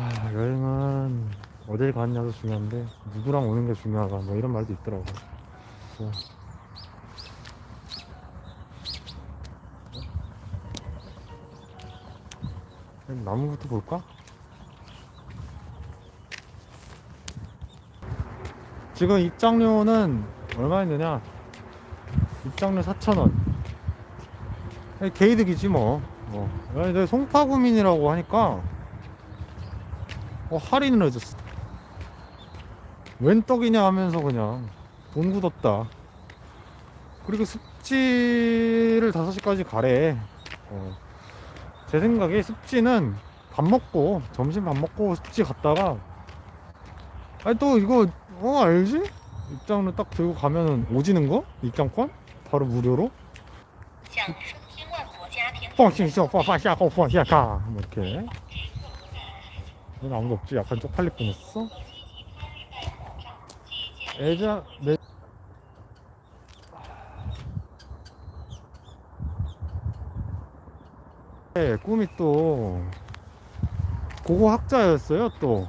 아, 여행은 어딜 갔냐도 중요한데 누구랑 오는 게 중요하다 뭐 이런 말도 있더라고. 그래서 나무부터 볼까? 지금 입장료는 얼마 있느냐? 입장료 4,000원. 개이득이지 뭐. 어. 송파구민이라고 하니까 어 할인을 해줬어 웬 떡이냐 하면서 그냥 돈 굳었다 그리고 습지를 5시까지 가래 어. 제 생각에 습지는 밥 먹고 점심 밥 먹고 습지 갔다가 아니 또 이거 어 알지? 입장료 딱 들고 가면은 오지는 거? 입장권? 바로 무료로? 뻥, 뻥, 뻥, 뻥, 뻥, 뻥, 뻥, 뻥, 뻥, 뻥, 뻥, 뻥, 넌 아무도 없지? 약간 쪽팔릴 뻔했어? 애자 내 네, 꿈이 또 고고 학자였어요 또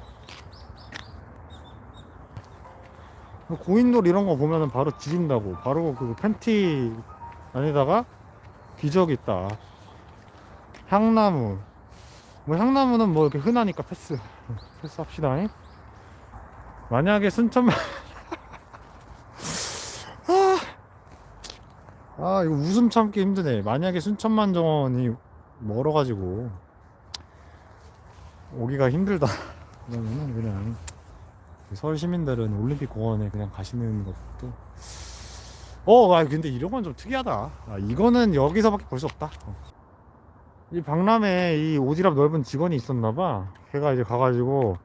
고인돌 이런 거 보면은 바로 지린다고 바로 그 팬티 안에다가 기적이 있다 향나무 뭐 향나무는 뭐 이렇게 흔하니까 패스 패스 합시다 만약에 순천만 아, 아 이거 웃음 참기 힘드네 만약에 순천만 정원이 멀어가지고 오기가 힘들다 그러면은 그냥 서울 시민들은 올림픽 공원에 그냥 가시는 것도 어, 아 근데 이런 건 좀 특이하다. 아, 이거는 여기서밖에 볼 수 없다. 어. 이 박람회 이 오지랖 넓은 직원이 있었나봐. 걔가 이제 가가지고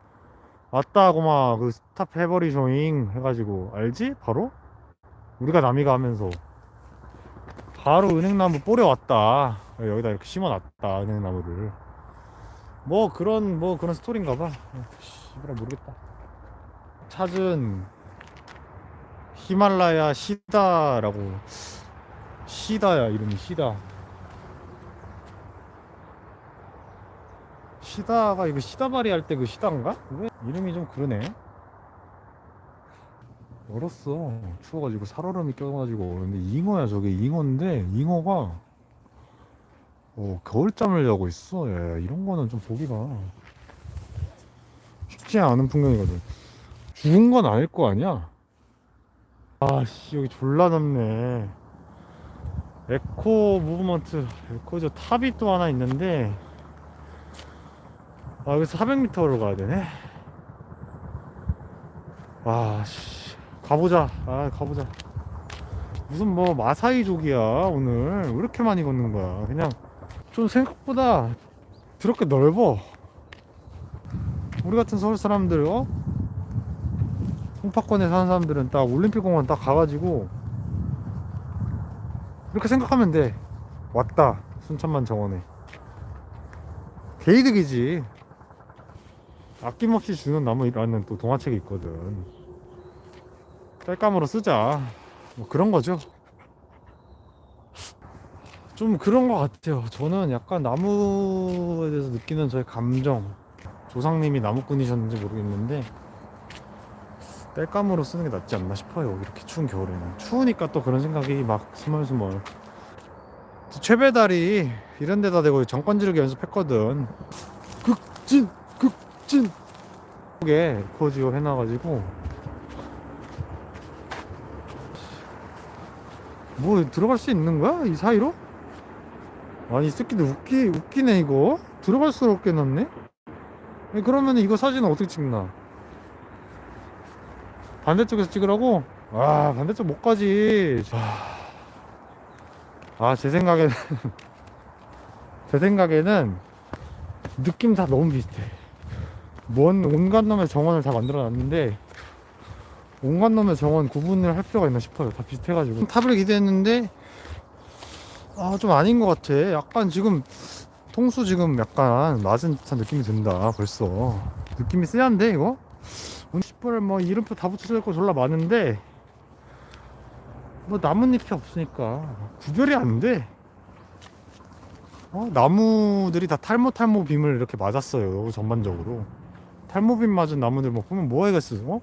왔다 하고 막 그 스탑 해버리쇼잉 해가지고 알지? 바로 우리가 남이가 하면서 바로 은행나무 뿌려 왔다. 여기다 이렇게 심어놨다 은행나무를. 뭐 그런 뭐 그런 스토리인가봐. 씨발 모르겠다. 찾은 히말라야 시다라고 시다야 이름이 시다 시다가 이거 시다바리 할 때 그 시다인가? 왜? 이름이 좀 그러네. 얼었어. 추워가지고 살얼음이 껴가지고. 근데 잉어야 저게. 잉어인데 잉어가 어 겨울잠을 자고 있어. 야, 이런 거는 좀 보기가 쉽지 않은 풍경이거든. 죽은 건 아닐 거 아니야? 아씨 여기 졸라 넓네. 에코 무브먼트. 에코저 탑이 또 하나 있는데 아 여기서 400m로 가야 되네. 아씨. 가보자. 아 가보자. 무슨 뭐 마사이족이야 오늘. 왜 이렇게 많이 걷는 거야? 그냥 좀 생각보다 드럽게 넓어. 우리 같은 서울 사람들 어? 송파권에 사는 사람들은 딱 올림픽공원 딱 가가지고 이렇게 생각하면 돼. 왔다. 순천만 정원에. 개이득이지 아낌없이 주는 나무라는 또 동화책이 있거든. 땔감으로 쓰자. 뭐 그런 거죠. 좀 그런 것 같아요. 저는 약간 나무에 대해서 느끼는 저의 감정 조상님이 나무꾼이셨는지 모르겠는데 땔감으로 쓰는 게 낫지 않나 싶어요 이렇게 추운 겨울에는. 추우니까 또 그런 생각이 막 스멀스멀. 최배달이 이런 데다 대고 정권 지르기 연습했거든. 극진 이게 에코지오 해놔가지고. 뭐 들어갈 수 있는 거야? 이 사이로? 아니 이 새끼들 웃기 웃기네 이거. 들어갈 수 없게 놨네? 그러면 이거 사진은 어떻게 찍나? 반대쪽에서 찍으라고? 아 반대쪽 못 가지. 아제 생각에는 제 생각에는 느낌 다 너무 비슷해 뭔 온갖 놈의 정원을 다 만들어 놨는데 온갖 놈의 정원 구분을 할 필요가 있나 싶어요 다 비슷해가지고 탑을 기대했는데 아 좀 아닌 것 같아 약간 지금 통수 지금 약간 맞은 듯한 느낌이 든다 벌써 느낌이 쎄한데 이거? 오늘 10분 뭐 이름표 다 붙여져 있고 졸라 많은데 뭐 나뭇잎이 없으니까 구별이 안 돼. 어? 나무들이 다 탈모 탈모 빔을 이렇게 맞았어요 전반적으로. 탈모빈 맞은 나무들 뭐 보면 뭐 하겠어 어?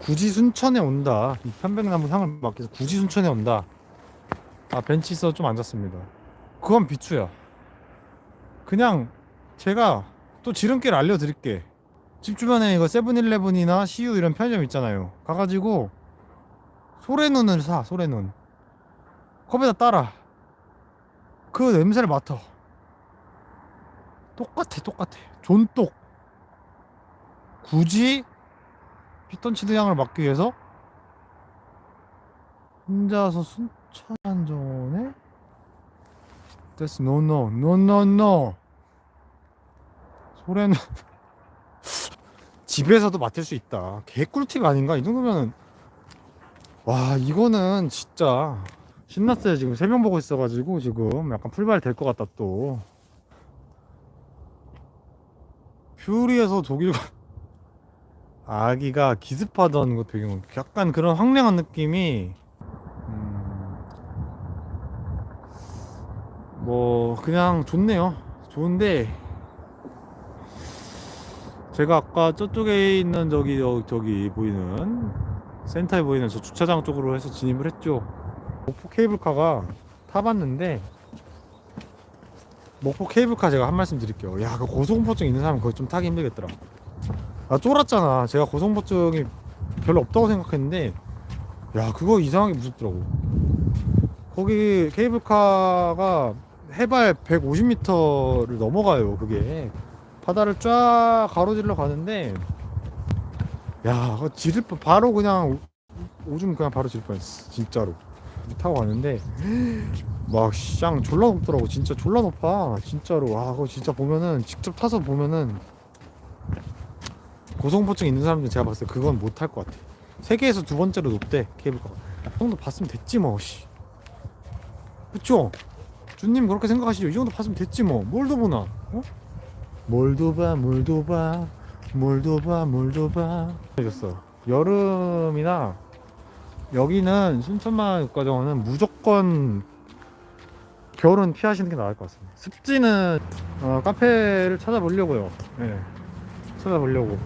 굳이 순천에 온다. 이 편백나무 향을 맡기 위해서 굳이 순천에 온다. 아 벤치 있어 좀 앉았습니다. 그건 비추야. 그냥 제가 또 지름길 알려드릴게. 집 주변에 이거 세븐일레븐이나 CU 이런 편의점 있잖아요. 가가지고 소래눈을 사 소래눈. 컵에다 따라. 그 냄새를 맡아. 똑같아 똑같아. 존똑 굳이 피톤치드 향을 맡기 위해서 혼자서 순천안전에 That's no no no no no. 소래는 집에서도 맡을 수 있다. 개꿀팁 아닌가? 이 정도면은. 와 이거는 진짜 신났어요 지금. 세명 보고 있어가지고 지금 약간 풀발 될 것 같다 또. 퓨리에서 독일 가- 아기가 기습하던 것 배경 약간 그런 황량한 느낌이 음, 뭐 그냥 좋네요. 좋은데 제가 아까 저쪽에 있는 저기 저- 저기 보이는 센터에 보이는 저 주차장 쪽으로 해서 진입을 했죠. 목포 케이블카가 타봤는데 목포 케이블카 제가 한 말씀 드릴게요. 야 그 고소공포증 있는 사람은 그거 좀 타기 힘들겠더라 나 쫄았잖아. 제가 고소공포증이 별로 없다고 생각했는데 야 그거 이상하게 무섭더라고. 거기 케이블카가 해발 150m를 넘어가요 그게. 바다를 쫙 가로질러 가는데 야 지를 뻔 바로 그냥 오- 오줌 그냥 바로 질 뻔했어 진짜로. 타고 갔는데 막 쌍 졸라 높더라고. 진짜 졸라 높아 진짜로. 아 그거 진짜 보면은 직접 타서 보면은 고소공포증 있는 사람들 제가 봤을 때 그건 못탈것 같아. 세계에서 두 번째로 높대 케이블카가. 이 정도 봤으면 됐지 뭐 씨. 그쵸? 주님 그렇게 생각하시죠? 이 정도 봤으면 됐지 뭐. 뭘 더 보나? 어? 몰도바 몰도바 몰도바 몰도바 해줬어 여름이나 여기는 순천만 육가정원은 무조건 겨울은 피하시는 게 나을 것 같습니다. 습지는 어, 카페를 찾아보려고요. 예. 찾아보려고